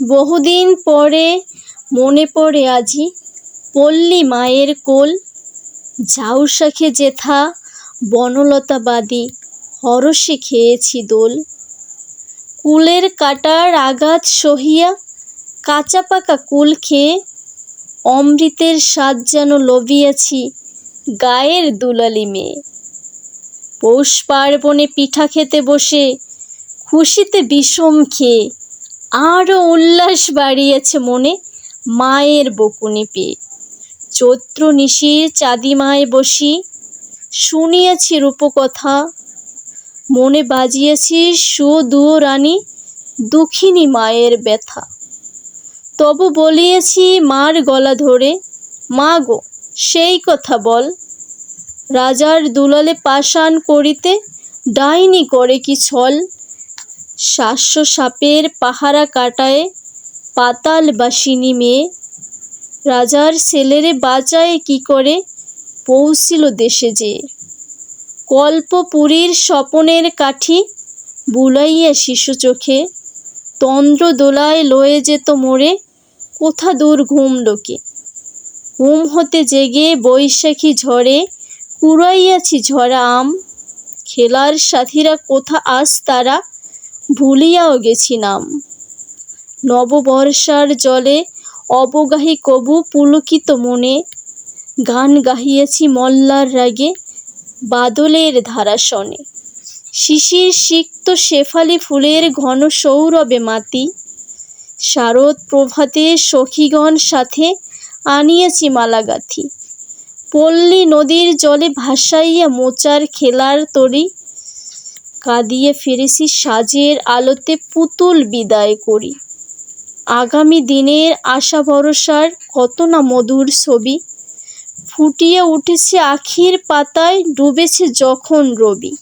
বহুদিন পরে মনে পড়ে আজি পল্লী মায়ের কোল ঝাউ শাখে যেথা বনলতা বাদি হরষে খেয়েছি দোল। কুলের কাটার আঘাত সহিয়া কাঁচা পাকা কুল খেয়ে অমৃতের স্বাদ যেন লভিয়াছি গায়ের দুলালি মেয়ে। পৌষ পার্বণে পিঠা খেতে বসে খুশিতে বিষম খেয়ে আরও উল্লাস বাড়িয়েছে মনে মায়ের বকুনি পেয়ে চৈত্র নিশির চাঁদিমায় বসি, শুনিয়াছি রূপকথা। মনে বাজিয়েছি সুদূর রানী দুঃখিনী মায়ের ব্যথা। তবু বলিয়েছি মার গলা ধরে, মা গো, সেই কথা বল। রাজার দুলালে পাষাণ করিতে ডাইনি করে কি ছল? শাস্য সাপের পাহারা কাটায় পাতাল বাসিনী মেয়ে। রাজার ছেলেরে বাঁচায় কি করে? পৌঁছিল দেশে যে। কল্পপুরীর স্বপনের কাঠি বুলাইয়া শিশু চোখে। তন্দ্র দোলায় লয়ে যেত মোরে কোথা দূর ঘুম লোকে? ঘুম হতে জেগে বৈশাখী ঝড়ে কুড়াইয়াছি ঝরা আম। খেলার সাথীরা কোথা আজ তারা ভুলিয়াও গেছিলাম। নববর্ষার জলে অবগাহী কবু পুলকিত মনে গান গাহিয়াছি মল্লার রাগে বাদলের ধারা শনে। শিশির সিক্ত শেফালি ফুলের ঘন সৌরভে মাতি, শারদ প্রভাতে সখীগণ সাথে আনিয়াছি মালাগাথি। পল্লী নদীর জলে ভাসাইয়া মোচার খেলার তরি কাঁদিয়ে ফিরেছি সাজের আলোতে পুতুল বিদায় করি। আগামী দিনের আশা ভরসার কত না মধুর ছবি। ফুটিয়ে উঠেছে আখির পাতায়, ডুবেছে যখন রবি।